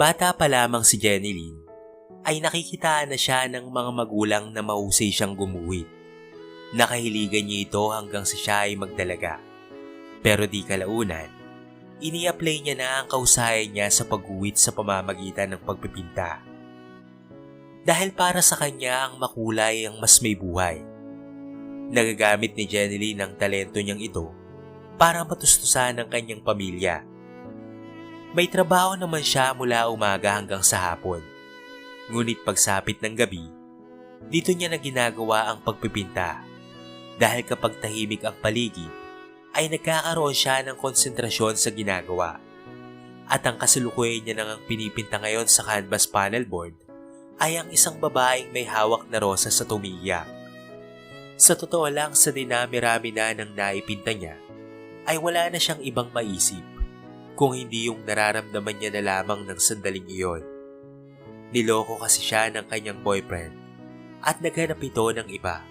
Bata pa lamang si Jeneline ay nakikitaan na siya ng mga magulang na mahusay siyang gumuhit. Nakahiligan niya ito hanggang sa siya ay magdalaga. Pero di kalaunan, ini-apply niya na ang kausayan niya sa pagguhit sa pamamagitan ng pagpipinta. Dahil para sa kanya ang makulay ang mas may buhay. Nagagamit ni Jeneline ang talento niyang ito para matustusan ang kanyang pamilya. May trabaho naman siya mula umaga hanggang sa hapon. Ngunit pagsapit ng gabi, dito niya na ginagawa ang pagpipinta. Dahil kapag tahimik ang paligid, ay nagkakaroon siya ng konsentrasyon sa ginagawa. At ang kasalukuyan niya nang pinipinta ngayon sa canvas panel board ay ang isang babaeng may hawak na rosa sa tumiyak. Sa totoo lang sa dinami-rami na ng naipinta niya, ay wala na siyang ibang maisip kung hindi yung nararamdaman niya na lamang ng sandaling iyon. Niloko kasi siya ng kanyang boyfriend at naghanap ito ng iba.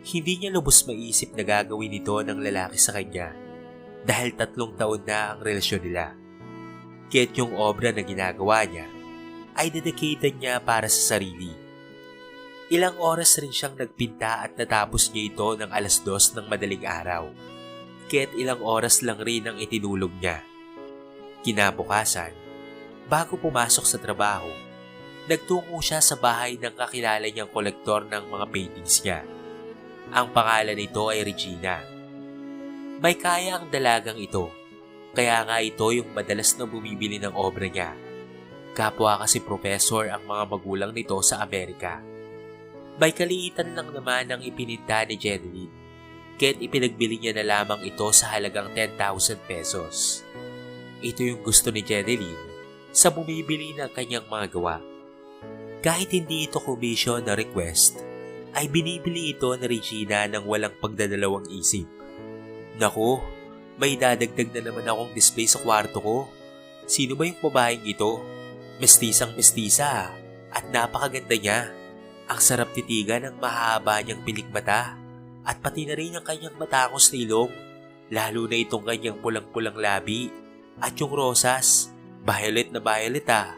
Hindi niya lubos maisip na gagawin ito ng lalaki sa kanya dahil tatlong taon na ang relasyon nila. Kaya't yung obra na ginagawa niya ay dedicated niya para sa sarili. Ilang oras rin siyang nagpinta at natapos niya ito ng alas dos ng madaling araw. Kaya't ilang oras lang rin ang itinulog niya. Kinabukasan, bago pumasok sa trabaho, nagtungo siya sa bahay ng kakilala niyang kolektor ng mga paintings niya. Ang pangalan nito ay Regina. May kaya ang dalagang ito, kaya nga ito yung madalas na bumibili ng obra niya. Kapwa kasi professor ang mga magulang nito sa Amerika. May kaliitan lang naman ang ipininta ni Jeneline, kaya't ipinagbili niya na lamang ito sa halagang 10,000 pesos. Ito yung gusto ni Jeneline sa bumibili ng kanyang mga gawa. Kahit hindi ito commission na request, ay binibili ito ni Regina ng walang pagdadalawang isip. Naku, may dadagdag na naman akong display sa kwarto ko. Sino ba yung babaeng ito? Mestisang mestisa at napakaganda niya. Ang sarap titigan ng mahaba niyang pilik mata at pati na rin ang kanyang matangos na ilong. Lalo na itong kanyang pulang-pulang labi at yung rosas. Violet na violet ah.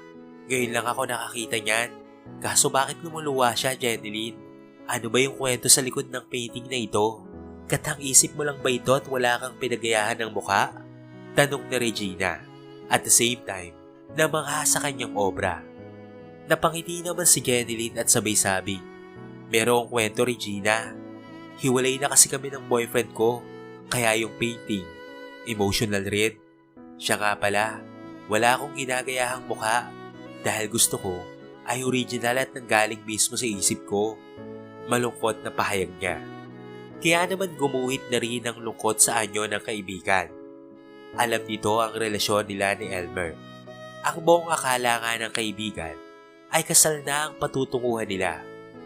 Ngayon lang ako nakakita niyan. Kaso bakit lumuluwa siya, Jeneline? Ano ba yung kwento sa likod ng painting na ito? Katang isip mo lang ba ito at wala kang pinagayahan ng mukha? Tanong ni Regina. At the same time, namangha sa kanyang obra. Napangiti naman si Jeneline at sabay sabi, Merong kwento Regina. Hiwalay na kasi kami ng boyfriend ko, kaya yung painting, emotional rin. Siya nga pala, wala akong ginagayahang mukha dahil gusto ko ay original at nanggaling mismo sa isip ko. Malungkot na pahayag niya. Kaya naman gumuhit na rin ang lungkot sa anyo ng kaibigan. Alam nito ang relasyon nila ni Elmer. Ang buong akala nga ng kaibigan ay kasal na ang patutunguhan nila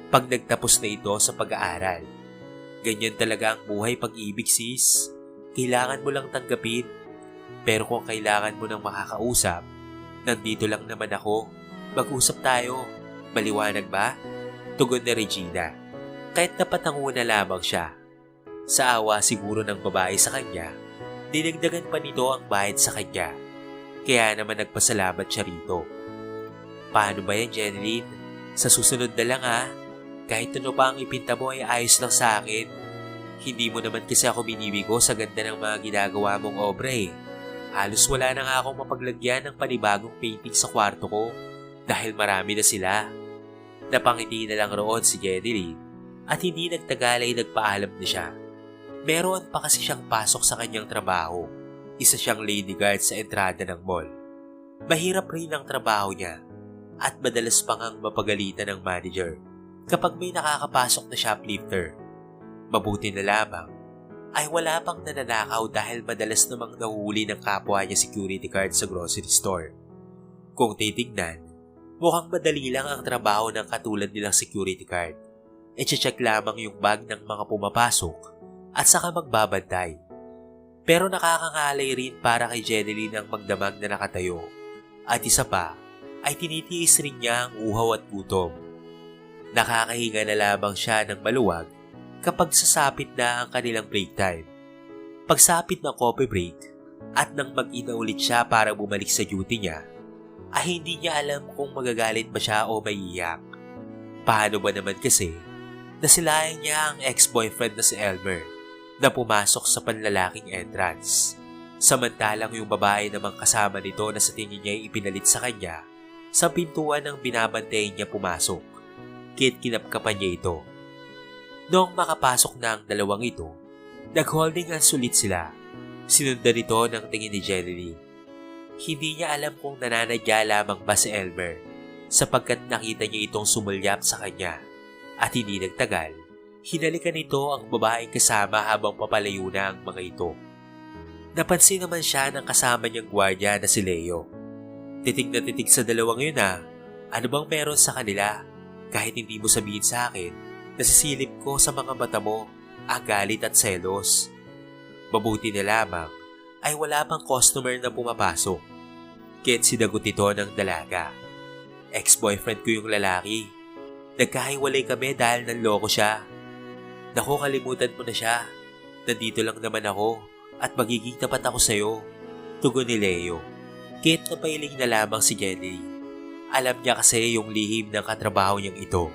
pag nagtapos na ito sa pag-aaral. Ganyan talaga ang buhay pag-ibig sis. Kailangan mo lang tanggapin. Pero kung kailangan mo ng makakausap, nandito lang naman ako. Mag-usap tayo. Maliwanag ba? Tugon ni Regina. Kahit napatango na lamang siya. Sa awa siguro ng babae sa kanya, dinagdagan pa nito ang bayad sa kanya. Kaya naman nagpasalamat siya rito. Paano ba yan, Jeneline? Sa susunod na lang ha. Kahit ano pa ang ipinta mo ay ayos lang sa akin. Hindi mo naman kasi ako binibigo sa ganda ng mga ginagawa mong obra eh. Halos wala na nga akong mapaglagyan ng panibagong painting sa kwarto ko dahil marami na sila. Napangiti na lang roon si Jeneline at hindi nagtagal ay nagpaalam na siya. Meron pa kasi siyang pasok sa kanyang trabaho. Isa siyang lady guard sa entrada ng mall. Mahirap rin ang trabaho niya at madalas pang ang mapagalitan ng manager kapag may nakakapasok na shoplifter. Mabuti na lamang ay wala pang nananakaw dahil madalas namang nahuhuli ng kapwa niya security guard sa grocery store. Kung titignan, mukhang madali lang ang trabaho ng katulad nilang security guard. I-check lamang yung bag ng mga pumapasok at saka magbabantay. Pero nakakangalay rin para kay Jeneline ang magdamag na nakatayo. At isa pa, ay tinitiis rin niya ang uhaw at gutom. Nakakahinga na lamang siya ng maluwag kapag sasapit na ang kanilang break time. Pagsapit ng coffee break at nang mag-ina ulit siya para bumalik sa duty niya, ay hindi niya alam kung magagalit ba siya o maiiyak. Paano ba naman kasi nasilayan niya ang ex-boyfriend na si Elmer na pumasok sa panlalaking entrance. Samantalang yung babae namang kasama nito na sa tingin niya ipinalit sa kanya sa pintuan ng binabantayan niya pumasok. Kit kinapkapan niya ito. Noong makapasok na ang dalawang ito, nag-holding hands ulit sila. Sinundan ito ng tingin ni Jenny Hindi niya alam kung nananadya lamang ba si Elmer sapagkat nakita niya itong sumulyap sa kanya at hindi nagtagal, hinalikan nito ang babaeng kasama habang papalayo na ang mga ito. Napansin naman siya ng kasama niyang gwardya na si Leo. Titig na titig sa dalawang yun na, ano bang meron sa kanila? Kahit hindi mo sabihin sa akin, nasisilip ko sa mga mata mo ang galit at selos. Mabuti na lamang ay wala pang customer na pumapasok. Kit sinagot ito ng dalaga. Ex-boyfriend ko yung lalaki. Nagkahiwalay kami dahil nanloko siya. Naku, kalimutan mo na siya. Nandito lang naman ako at magiging tapat ako sa'yo. Tugon ni Leo. Kit na pailing na lamang si Jenny. Alam niya kasi yung lihim ng katrabaho niyang ito.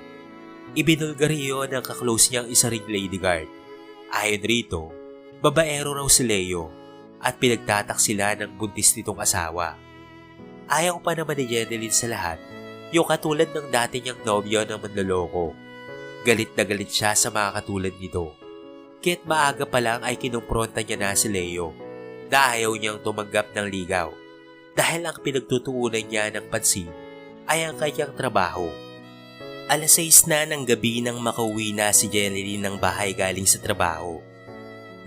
Ibinulgariyo ng kaklose niyang isa ring lady guard. Ayon rito, babaero raw si Leo at pinagtatak sila ng buntis nitong asawa. Ayaw pa naman ni Jeneline sa lahat yung katulad ng dati niyang nobyo ng manloloko. Galit na galit siya sa mga katulad nito. Kaya't maaga pa lang ay kinumpronta niya na si Leo na ayaw niyang tumanggap ng ligaw dahil ang pinagtutuunan niya ng pansin ay ang kanyang trabaho. Alas 6 na ng gabi nang makauwi na si Jenny ng bahay galing sa trabaho.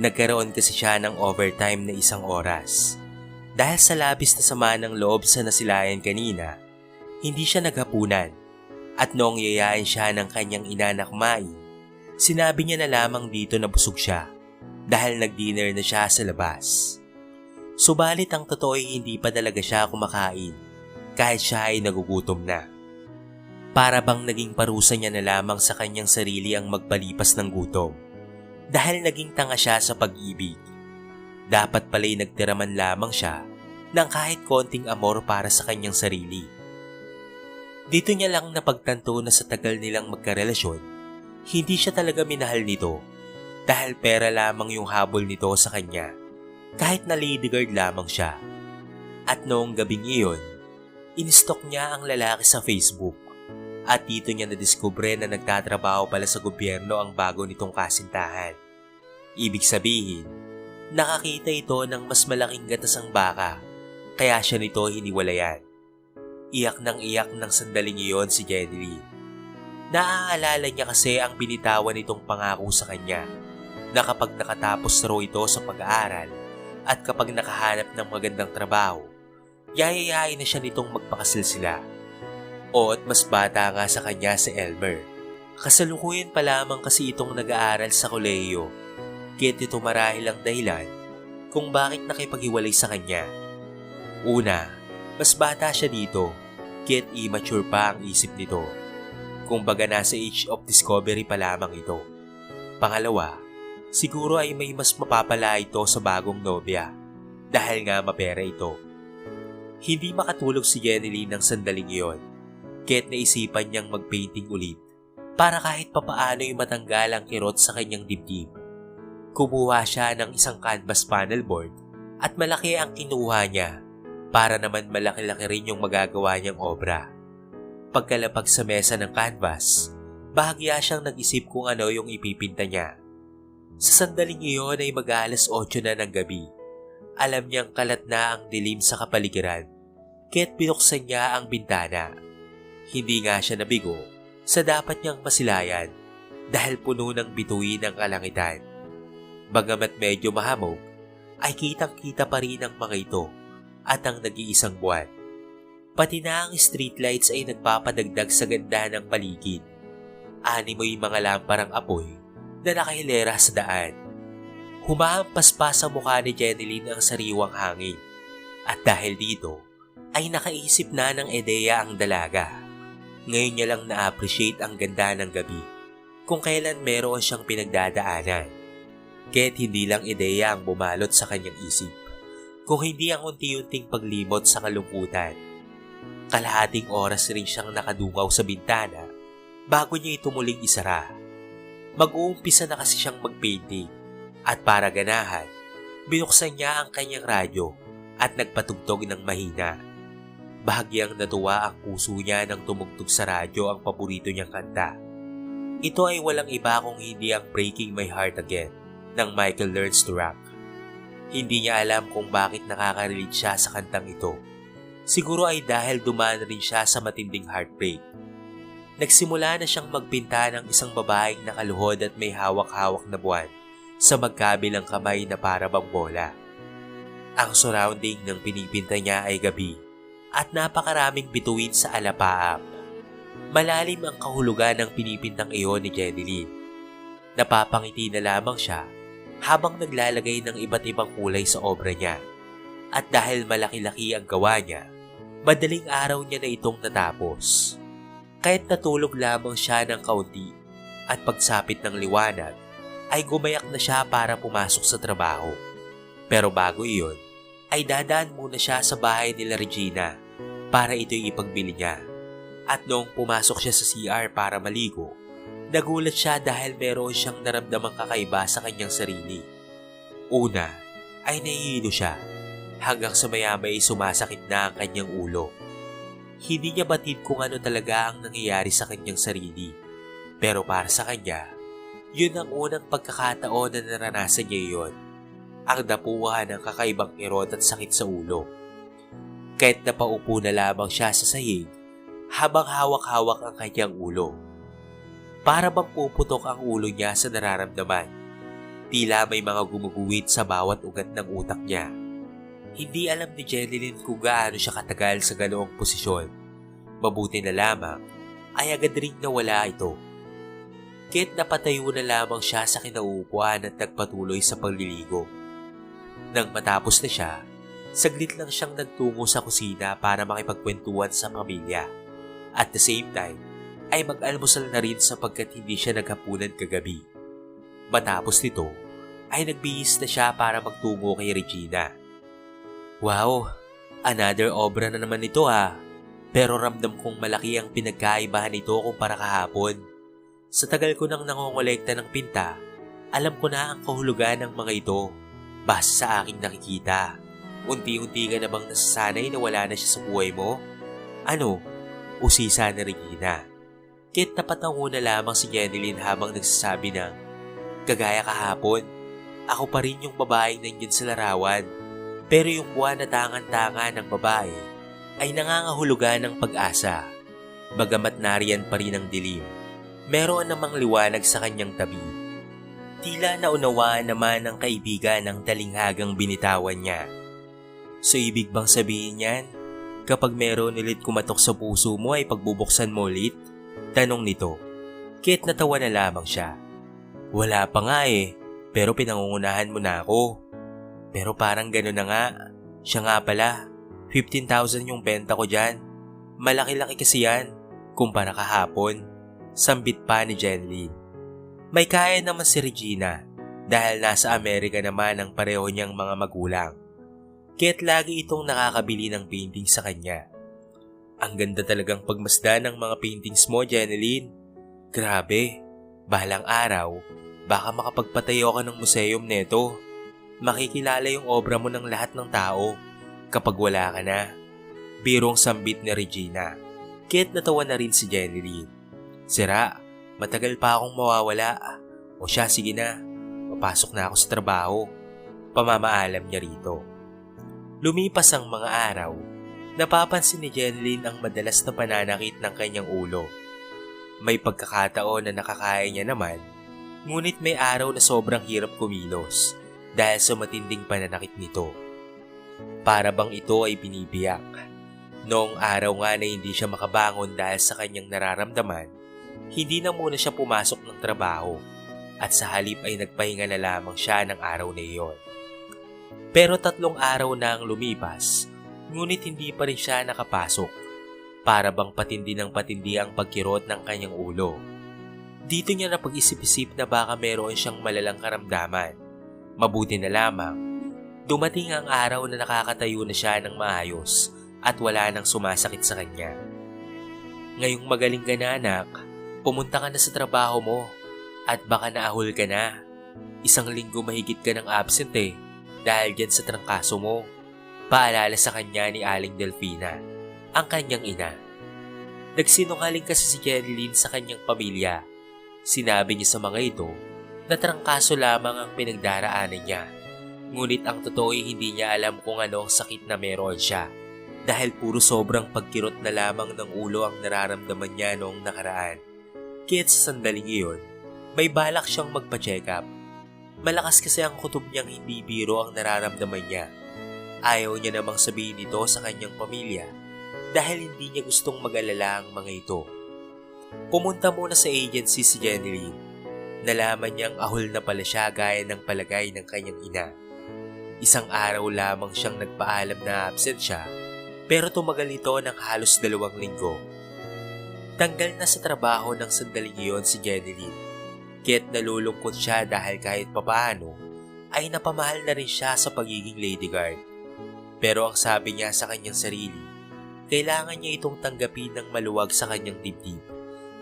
Nagkaroon kasi siya ng overtime na isang oras. Dahil sa labis na sama ng loob sa nasilayan kanina, hindi siya naghapunan. At noong yayain siya ng kanyang inanak Mai, Sinabi niya na lamang dito na busog siya dahil nag-dinner na siya sa labas. Subalit ang totoo ay hindi pa talaga siya kumakain kahit siya ay nagugutom na. Para bang naging parusa niya na lamang sa kanyang sarili ang magpalipas ng gutom dahil naging tanga siya sa pag-ibig. Dapat pala'y nagtiraman lamang siya ng kahit konting amor para sa kanyang sarili. Dito niya lang napagtanto na sa tagal nilang magkarelasyon hindi siya talaga minahal nito dahil pera lamang yung habol nito sa kanya kahit na lady guard lamang siya. At noong gabing iyon, in-stalk niya ang lalaki sa Facebook at dito niya nadiskubre na nagtatrabaho pala sa gobyerno ang bago nitong kasintahan. Ibig sabihin, nakakita ito ng mas malaking gatasang baka kaya siya nito hiniwalayan. Iyak ng iyak ng sandaling iyon si Jenny Naaalala niya kasi ang binitawan nitong pangako sa kanya na kapag nakatapos raw ito sa pag-aaral at kapag nakahanap ng magandang trabaho, yayayain na siya nitong magpakasil sila. O at mas bata nga sa kanya si Elmer. Kasalukuyan pa lamang kasi itong nag-aaral sa koleyo. Kaya ito marahil ang dahilan kung bakit nakipaghiwalay sa kanya. Una, mas bata siya dito, kaya't immature pa ang isip nito kung baga nasa age of discovery pa lamang ito. Pangalawa, siguro ay may mas mapapala ito sa bagong nobya dahil nga mapera ito. Hindi makatulog si Jenny ng sandaling iyon kaya't naisipan niyang magpainting ulit para kahit papaano ay matanggal ang kirot sa kanyang dibdib. Kumuha siya ng isang canvas panel board at malaki ang kinuha niya para naman malaki-laki rin yung magagawa niyang obra. Pagkalapag sa mesa ng canvas, bahagya siyang nag-isip kung ano yung ipipinta niya. Sa sandaling iyon ay mag-aalas 8 na ng gabi. Alam niyang kalat na ang dilim sa kapaligiran, kaya't binuksan niya ang bintana. Hindi nga siya nabigo sa dapat niyang masilayan dahil puno ng bituin ang kalangitan. Bagamat medyo mahamog, ay kitang-kita pa rin ang mga ito at ang nag-iisang buwan. Pati na ang streetlights ay nagpapadagdag sa ganda ng paligid. Ani mo yung mga lamparang apoy na nakahilera sa daan. Humahampas pa sa mukha ni Jeneline ang sariwang hangin. At dahil dito, ay nakaisip na ng ideya ang dalaga. Ngayon niya lang na-appreciate ang ganda ng gabi kung kailan meron siyang pinagdadaanan. Kaya't hindi lang ideya ang bumalot sa kanyang isip, kung hindi ang unti-unting paglimot sa kalungkutan Kalahating oras rin siyang nakadungaw sa bintana bago niya ito muling isara. Mag-uumpisa na kasi siyang magpainting at para ganahan, binuksan niya ang kanyang radyo at nagpatugtog ng mahina. Bahagyang natuwa ang puso niya nang tumugtog sa radyo ang paborito niyang kanta. Ito ay walang iba kung hindi ang Breaking My Heart Again ng Michael Learns to Rock. Hindi niya alam kung bakit nakaka-relate siya sa kantang ito. Siguro ay dahil dumaan rin siya sa matinding heartbreak. Nagsimula na siyang magpinta ng isang babaeng nakaluhod at may hawak-hawak na buwan sa magkabilang kamay na para bang bola. Ang surrounding ng pinipinta niya ay gabi at napakaraming bituin sa alapaap. Malalim ang kahulugan ng pinipintang iyon ni Jenny Napapangiti na lamang siya habang naglalagay ng iba't ibang kulay sa obra niya. At dahil malaki-laki ang gawa niya, Madaling araw niya na itong natapos. Kahit natulog lamang siya ng kaunti at pagsapit ng liwanag, ay gumayak na siya para pumasok sa trabaho. Pero bago iyon, ay dadaan muna siya sa bahay nila Regina para ito'y ipagbili niya. At noong pumasok siya sa CR para maligo, nagulat siya dahil meron siyang naramdamang kakaiba sa kanyang sarili. Una, ay nahihilo siya hanggang sa mayamay sumasakit na ang kanyang ulo. Hindi niya batid kung ano talaga ang nangyayari sa kanyang sarili. Pero para sa kanya, yun ang unang pagkakataon na naranasan niya yon. Ang dapuhan ng kakaibang irot at sakit sa ulo. Kahit napaupo na lamang siya sa sahig, habang hawak-hawak ang kanyang ulo. Para bang puputok ang ulo niya sa nararamdaman. Tila may mga gumuguhit sa bawat ugat ng utak niya. Hindi alam ni Jeneline kung gaano siya katagal sa ganoong posisyon. Mabuti na lamang ay agad rin nawala ito. Kahit napatayo na lamang siya sa kinaupuan at nagpatuloy sa pagliligo. Nang matapos na siya, saglit lang siyang nagtungo sa kusina para makipagkwentuhan sa pamilya. At the same time, ay mag-almusal na rin sapagkat hindi siya naghapunan kagabi. Matapos nito, ay nagbihis na siya para magtungo kay Regina. Wow, another obra na naman ito ha. Pero ramdam kong malaki ang pinagkaibahan nito kumpara kahapon. Sa tagal ko nang nangongolekta ng pinta, alam ko na ang kahulugan ng mga ito base sa aking nakikita. Unti-unti ka na nasasanay na wala na siya sa buhay mo? Ano? Usisa na Regina. Kit napatango na lamang si Jeneline habang nagsasabi na, Kagaya kahapon, ako pa rin yung babaeng nandiyan sa larawan pero yung buwan na tangan-tanga ng babae ay nangangahulugan ng pag-asa. Bagamat nariyan pa rin ang dilim, meron namang liwanag sa kanyang tabi. Tila naunawaan naman ng kaibigan ng talinghagang binitawan niya. So ibig bang sabihin yan? Kapag meron ulit kumatok sa puso mo ay pagbubuksan mo ulit? Tanong nito. Kit natawa na lamang siya. Wala pa nga eh, pero pinangungunahan mo na ako. Pero parang gano'n na nga. Siya nga pala, 15,000 yung benta ko dyan. Malaki-laki kasi yan, kumpara kahapon. Sambit pa ni Jenlyn. May kaya naman si Regina dahil nasa Amerika naman ang pareho niyang mga magulang. Kaya't lagi itong nakakabili ng painting sa kanya. Ang ganda talagang pagmasdan ng mga paintings mo, Jeneline. Grabe, balang araw, baka makapagpatayo ka ng museum neto makikilala yung obra mo ng lahat ng tao kapag wala ka na. Birong sambit ni Regina. Kit natawa na rin si Lee. Sira, matagal pa akong mawawala. O siya, sige na. Papasok na ako sa trabaho. Pamamaalam niya rito. Lumipas ang mga araw. Napapansin ni Jenlyn ang madalas na pananakit ng kanyang ulo. May pagkakataon na nakakaya niya naman, ngunit may araw na sobrang hirap kumilos dahil sa matinding pananakit nito. Para bang ito ay binibiyak. Noong araw nga na hindi siya makabangon dahil sa kanyang nararamdaman, hindi na muna siya pumasok ng trabaho at sa halip ay nagpahinga na lamang siya ng araw na iyon. Pero tatlong araw na ang lumipas, ngunit hindi pa rin siya nakapasok. Para bang patindi ng patindi ang pagkirot ng kanyang ulo. Dito niya napag-isip-isip na baka meron siyang malalang karamdaman Mabuti na lamang, dumating ang araw na nakakatayo na siya ng maayos at wala nang sumasakit sa kanya. Ngayong magaling ka na anak, pumunta ka na sa trabaho mo at baka naahol ka na. Isang linggo mahigit ka ng absent eh dahil dyan sa trangkaso mo. Paalala sa kanya ni Aling Delfina, ang kanyang ina. Nagsinungaling kasi si Jeneline sa kanyang pamilya. Sinabi niya sa mga ito na trangkaso lamang ang pinagdaraanan niya. Ngunit ang totoo ay hindi niya alam kung ano ang sakit na meron siya dahil puro sobrang pagkirot na lamang ng ulo ang nararamdaman niya noong nakaraan. Kaya't sa sandaling iyon, may balak siyang magpa-check up. Malakas kasi ang kutob niyang hindi biro ang nararamdaman niya. Ayaw niya namang sabihin ito sa kanyang pamilya dahil hindi niya gustong mag-alala ang mga ito. Pumunta muna sa agency si Jeneline. Nalaman niyang ahol na pala siya gaya ng palagay ng kanyang ina. Isang araw lamang siyang nagpaalam na absent siya pero tumagal ito ng halos dalawang linggo. Tanggal na sa trabaho ng sandaling iyon si Jeneline. Kaya't nalulungkot siya dahil kahit papaano ay napamahal na rin siya sa pagiging lady guard. Pero ang sabi niya sa kanyang sarili, kailangan niya itong tanggapin ng maluwag sa kanyang dibdib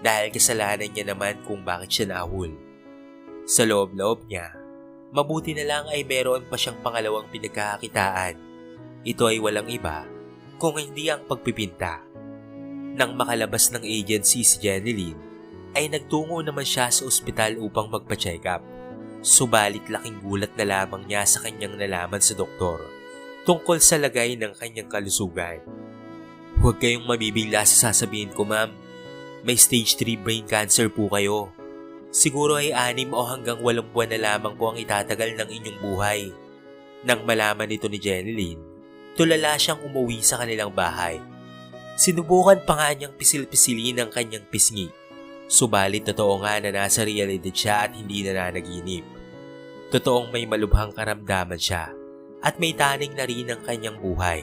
dahil kasalanan niya naman kung bakit siya nahul. Sa loob-loob niya, mabuti na lang ay meron pa siyang pangalawang pinagkakakitaan. Ito ay walang iba kung hindi ang pagpipinta. Nang makalabas ng agency si Jeneline, ay nagtungo naman siya sa ospital upang magpa-check up. Subalit laking gulat na lamang niya sa kanyang nalaman sa doktor tungkol sa lagay ng kanyang kalusugan. Huwag kayong mabibigla sa sasabihin ko ma'am. May stage 3 brain cancer po kayo. Siguro ay anim o hanggang walong buwan na lamang po ang itatagal ng inyong buhay. Nang malaman nito ni Jeneline, tulala siyang umuwi sa kanilang bahay. Sinubukan pa nga niyang pisil-pisilin ang kanyang pisngi. Subalit totoo nga na nasa realidad siya at hindi na nanaginip. Totoong may malubhang karamdaman siya at may taning na rin ang kanyang buhay.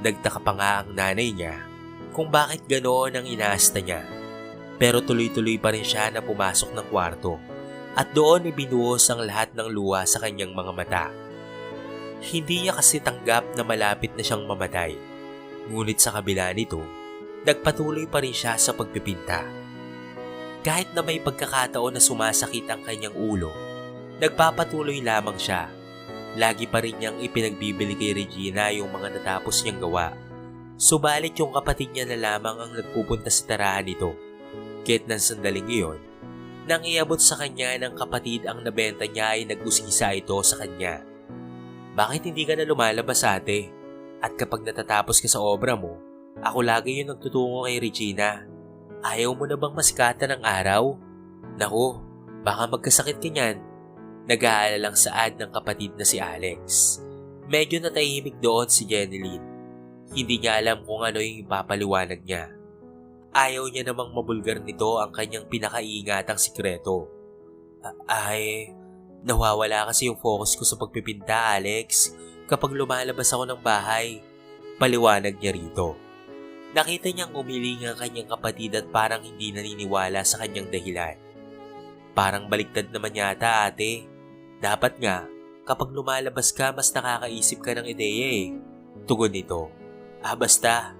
Nagtaka pa nga ang nanay niya kung bakit ganoon ang inaasta niya. Pero tuloy-tuloy pa rin siya na pumasok ng kwarto at doon ibinuhos ang lahat ng luha sa kanyang mga mata. Hindi niya kasi tanggap na malapit na siyang mamatay. Ngunit sa kabila nito, nagpatuloy pa rin siya sa pagpipinta. Kahit na may pagkakataon na sumasakit ang kanyang ulo, nagpapatuloy lamang siya. Lagi pa rin niyang ipinagbibili kay Regina yung mga natapos niyang gawa. Subalit yung kapatid niya na lamang ang nagpupunta sa tarahan nito. Kahit ng sandaling iyon, nang iabot sa kanya ng kapatid ang nabenta niya ay nag-usisa ito sa kanya. Bakit hindi ka na lumalabas ate? At kapag natatapos ka sa obra mo, ako lagi yung nagtutungo kay Regina. Ayaw mo na bang masikata ng araw? Naku, baka magkasakit ka niyan. Nag-aalalang saad ng kapatid na si Alex. Medyo natahimik doon si Jeneline. Hindi niya alam kung ano yung ipapaliwanag niya. Ayaw niya namang mabulgar nito ang kanyang pinakaiingatang sikreto. Ay, nawawala kasi yung focus ko sa pagpipinta, Alex, kapag lumalabas ako ng bahay. Paliwanag niya rito. Nakita niyang umiling ang kanyang kapatid at parang hindi naniniwala sa kanyang dahilan. Parang baliktad naman yata ate. Dapat nga, kapag lumalabas ka mas nakakaisip ka ng ideya eh. Tugon nito. Ah basta,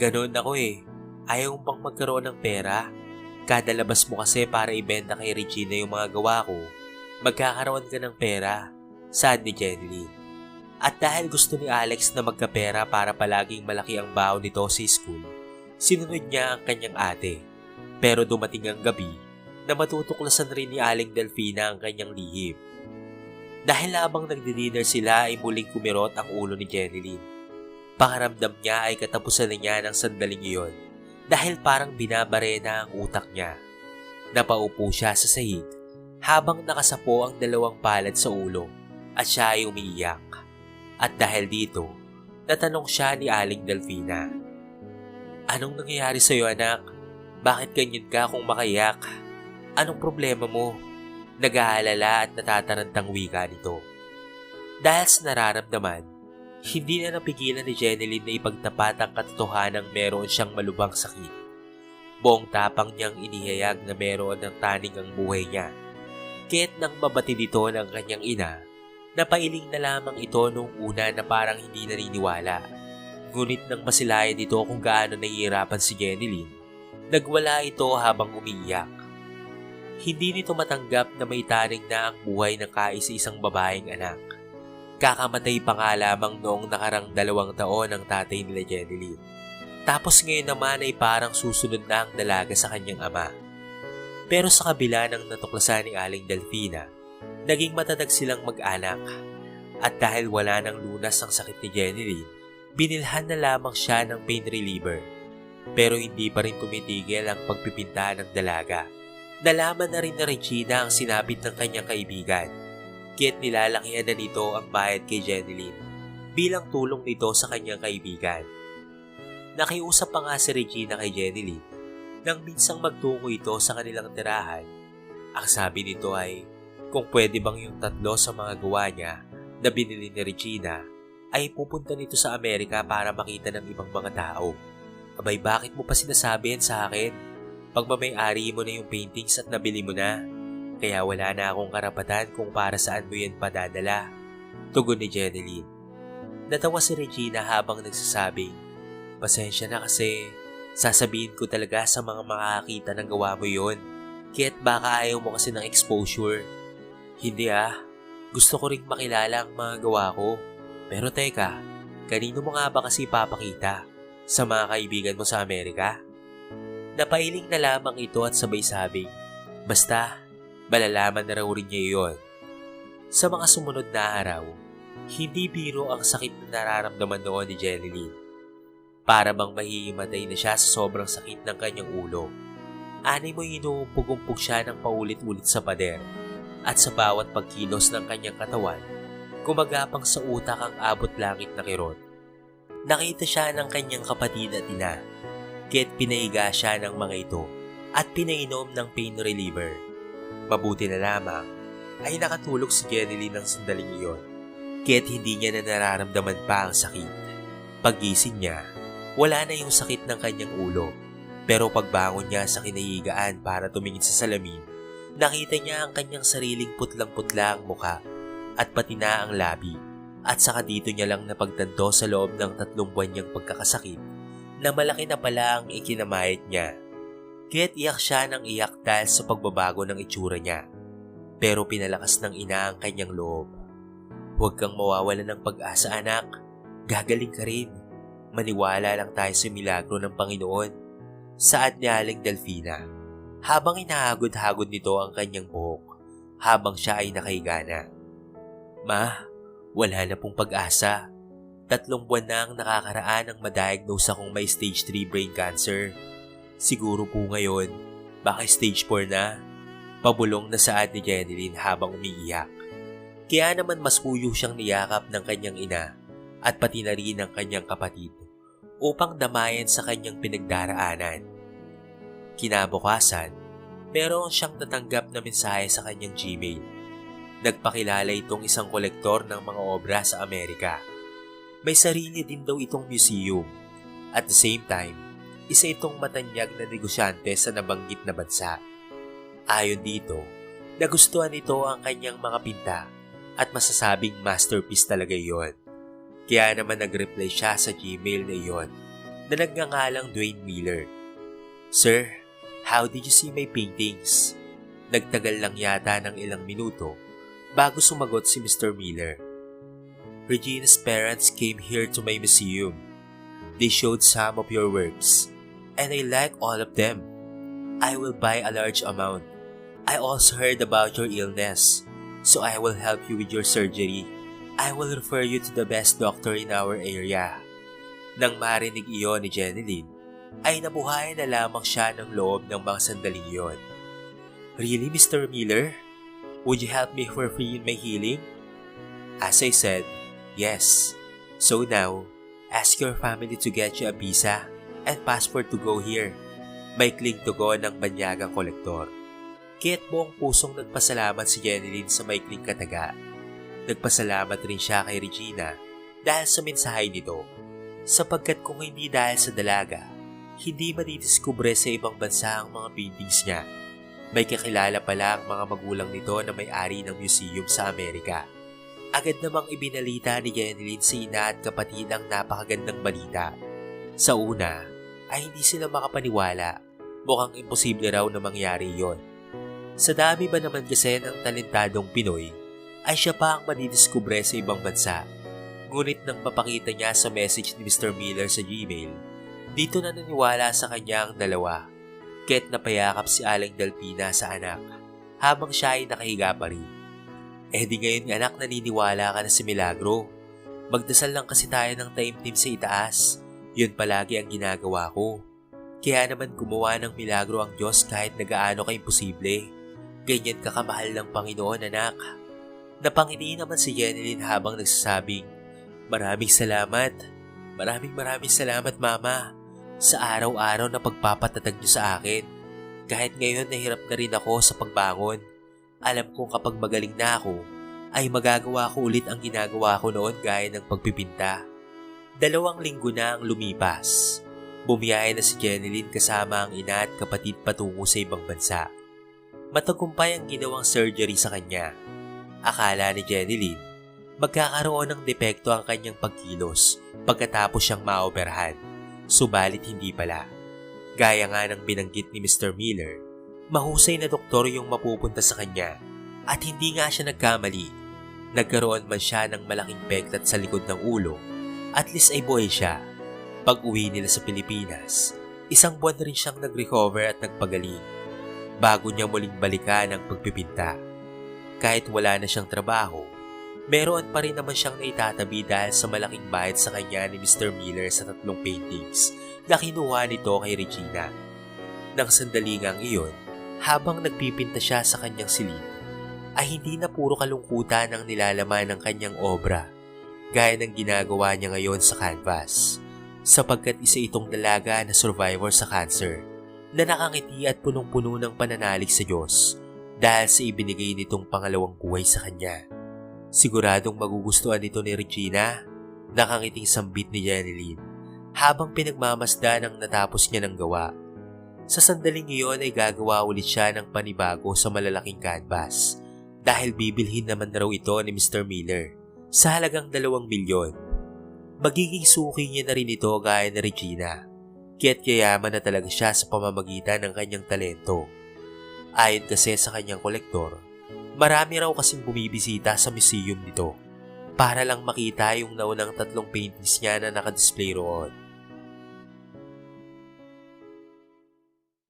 ganoon ako eh. Ayaw pang magkaroon ng pera. Kada labas mo kasi para ibenta kay Regina yung mga gawa ko, magkakaroon ka ng pera. Sad ni Jenny. At dahil gusto ni Alex na magkapera para palaging malaki ang baon nito sa school, sinunod niya ang kanyang ate. Pero dumating ang gabi na matutuklasan rin ni Aling Delfina ang kanyang lihim. Dahil labang nagdi-dinner sila ay muling kumirot ang ulo ni Jeneline. Pangaramdam niya ay katapusan na niya ng sandaling iyon dahil parang binabarena ang utak niya. Napaupo siya sa sahig habang nakasapo ang dalawang palad sa ulo at siya ay umiiyak. At dahil dito, natanong siya ni Aling Delfina. Anong nangyayari sa iyo anak? Bakit ganyan ka kung makayak? Anong problema mo? Nag-aalala at natatarantang wika nito. Dahil sa nararamdaman, hindi na napigilan ni Jeneline na ipagtapat ang katotohanang meron siyang malubang sakit. Buong tapang niyang inihayag na meron ng taning ang buhay niya. Kahit nang mabati dito ng kanyang ina, napailing na lamang ito nung una na parang hindi naniniwala. Ngunit nang masilayan ito kung gaano nahihirapan si Jenny nagwala ito habang umiiyak. Hindi nito matanggap na may taring na ang buhay ng kaisa-isang babaeng anak. Kakamatay pa nga lamang noong nakarang dalawang taon ang tatay nila Jenny Tapos ngayon naman ay parang susunod na ang dalaga sa kanyang ama. Pero sa kabila ng natuklasan ni Aling Delfina, naging matatag silang mag-anak. At dahil wala nang lunas ang sakit ni Jenny Lee, binilhan na lamang siya ng pain reliever. Pero hindi pa rin tumitigil ang pagpipinta ng dalaga. Nalaman na rin na Regina ang sinabit ng kanyang kaibigan. Kaya't nilalakihan na nito ang bayad kay Jenny Lee bilang tulong nito sa kanyang kaibigan. Nakiusap pa nga si Regina kay Jenny Lee nang minsang magtungo ito sa kanilang tirahan. Ang sabi nito ay kung pwede bang yung tatlo sa mga gawa niya na binili ni Regina ay pupunta nito sa Amerika para makita ng ibang mga tao. Abay bakit mo pa sinasabi yan sa akin? Pagmamay-ari mo na yung paintings at nabili mo na. Kaya wala na akong karapatan kung para saan mo yan padadala. Tugon ni Jeneline. Natawa si Regina habang nagsasabing, Pasensya na kasi sasabihin ko talaga sa mga makakakita ng gawa mo yon. Kaya't baka ayaw mo kasi ng exposure. Hindi ah, gusto ko ring makilala ang mga gawa ko. Pero teka, kanino mo nga ba kasi papakita? Sa mga kaibigan mo sa Amerika? Napailing na lamang ito at sabay sabing, Basta, malalaman na raw rin niya yon. Sa mga sumunod na araw, hindi biro ang sakit na nararamdaman noon ni Jeneline. Para bang mahihimatay na siya sa sobrang sakit ng kanyang ulo. Anay mo inuumpog-umpog siya ng paulit-ulit sa pader at sa bawat pagkilos ng kanyang katawan, gumagapang sa utak ang abot langit na kirot. Nakita siya ng kanyang kapatid at ina, kaya't pinaiga siya ng mga ito at pinainom ng pain reliever. Mabuti na lamang ay nakatulog si Jenny ng sandaling iyon, kaya't hindi niya na nararamdaman pa ang sakit. Pagising niya, wala na yung sakit ng kanyang ulo, pero pagbangon niya sa kinayigaan para tumingin sa salamin, Nakita niya ang kanyang sariling putlang-putla ang muka at pati na ang labi at saka dito niya lang napagtanto sa loob ng tatlong buwan niyang pagkakasakit na malaki na pala ang ikinamayat niya. Kaya't iyak siya ng iyak dahil sa pagbabago ng itsura niya. Pero pinalakas ng ina ang kanyang loob. Huwag kang mawawala ng pag-asa anak. Gagaling ka rin. Maniwala lang tayo sa milagro ng Panginoon. Saad ni Aling Delfina habang inahagod-hagod nito ang kanyang buhok habang siya ay nakahiga Ma, wala na pong pag-asa. Tatlong buwan na ang nakakaraan ang madiagnose akong may stage 3 brain cancer. Siguro po ngayon, baka stage 4 na. Pabulong na saad ni Jeneline habang umiiyak. Kaya naman mas huyo siyang niyakap ng kanyang ina at pati na rin ng kanyang kapatid upang damayan sa kanyang pinagdaraanan. Kinabukasan, meron siyang natanggap na mensahe sa kanyang Gmail. Nagpakilala itong isang kolektor ng mga obra sa Amerika. May sarili din daw itong museum. At the same time, isa itong matanyag na negosyante sa nabanggit na bansa. Ayon dito, nagustuhan nito ang kanyang mga pinta at masasabing masterpiece talaga iyon. Kaya naman nag-reply siya sa Gmail na iyon na nagngangalang Dwayne Miller. Sir, How did you see my paintings? Nagtagal lang yata ng ilang minuto bago sumagot si Mr. Miller. Regina's parents came here to my museum. They showed some of your works, and I like all of them. I will buy a large amount. I also heard about your illness, so I will help you with your surgery. I will refer you to the best doctor in our area. Nang marinig iyon ni Jeneline, ay nabuhayan na lamang siya ng loob ng mga sandaling iyon. Really, Mr. Miller? Would you help me for free in my healing? As I said, yes. So now, ask your family to get you a visa and passport to go here. May kling tugon ng banyagang kolektor. Kaya't buong pusong nagpasalamat si Jeneline sa maikling kataga. Nagpasalamat rin siya kay Regina dahil sa mensahe nito sapagkat kung hindi dahil sa dalaga, hindi madidiskubre sa ibang bansa ang mga paintings niya. May kakilala pala ang mga magulang nito na may-ari ng museum sa Amerika. Agad namang ibinalita ni Jeneline sa ina at kapatid ang napakagandang balita. Sa una, ay hindi sila makapaniwala. Mukhang imposible raw na mangyari yon. Sa dami ba naman kasi ng talentadong Pinoy, ay siya pa ang madidiskubre sa ibang bansa. Ngunit nang mapakita niya sa message ni Mr. Miller sa Gmail, dito na naniwala sa kanya ang dalawa. Ket napayakap si Aling Dalpina sa anak habang siya ay nakahiga pa rin. Eh di ngayon anak naniniwala ka na si Milagro. Magdasal lang kasi tayo ng taimtim sa itaas. Yun palagi ang ginagawa ko. Kaya naman gumawa ng milagro ang Diyos kahit nagaano ka imposible. Ganyan ka kamahal ng Panginoon anak. Napangiti naman si Jeneline habang nagsasabing, Maraming salamat. Maraming maraming salamat mama sa araw-araw na pagpapatatag niyo sa akin. Kahit ngayon nahirap na rin ako sa pagbangon. Alam kong kapag magaling na ako, ay magagawa ko ulit ang ginagawa ko noon gaya ng pagpipinta. Dalawang linggo na ang lumipas. Bumiyahe na si Jeneline kasama ang ina at kapatid patungo sa ibang bansa. Matagumpay ang ginawang surgery sa kanya. Akala ni Jeneline, magkakaroon ng depekto ang kanyang pagkilos pagkatapos siyang maoperahan. Subalit hindi pala. Gaya nga ng binanggit ni Mr. Miller, mahusay na doktor yung mapupunta sa kanya at hindi nga siya nagkamali. Nagkaroon man siya ng malaking pektat sa likod ng ulo, at least ay buhay siya. Pag uwi nila sa Pilipinas, isang buwan rin siyang nag-recover at nagpagaling bago niya muling balikan ang pagpipinta. Kahit wala na siyang trabaho, meron pa rin naman siyang naitatabi dahil sa malaking bayad sa kanya ni Mr. Miller sa tatlong paintings na kinuha nito kay Regina. Nang sandali ngang iyon, habang nagpipinta siya sa kanyang silid, ay hindi na puro kalungkutan ang nilalaman ng kanyang obra, gaya ng ginagawa niya ngayon sa canvas, sapagkat isa itong dalaga na survivor sa cancer, na nakangiti at punong-puno ng pananalig sa Diyos dahil sa ibinigay nitong pangalawang buhay sa kanya. Siguradong magugustuhan nito ni Regina, nakangiting sambit ni Jeneline, habang pinagmamasda ng natapos niya ng gawa. Sa sandaling iyon ay gagawa ulit siya ng panibago sa malalaking canvas dahil bibilhin naman na raw ito ni Mr. Miller sa halagang dalawang milyon. Magiging suki niya na rin ito gaya ni Regina, kaya't kayaman na talaga siya sa pamamagitan ng kanyang talento. Ayon kasi sa kanyang kolektor, marami raw kasing bumibisita sa museum nito para lang makita yung naunang tatlong paintings niya na nakadisplay roon.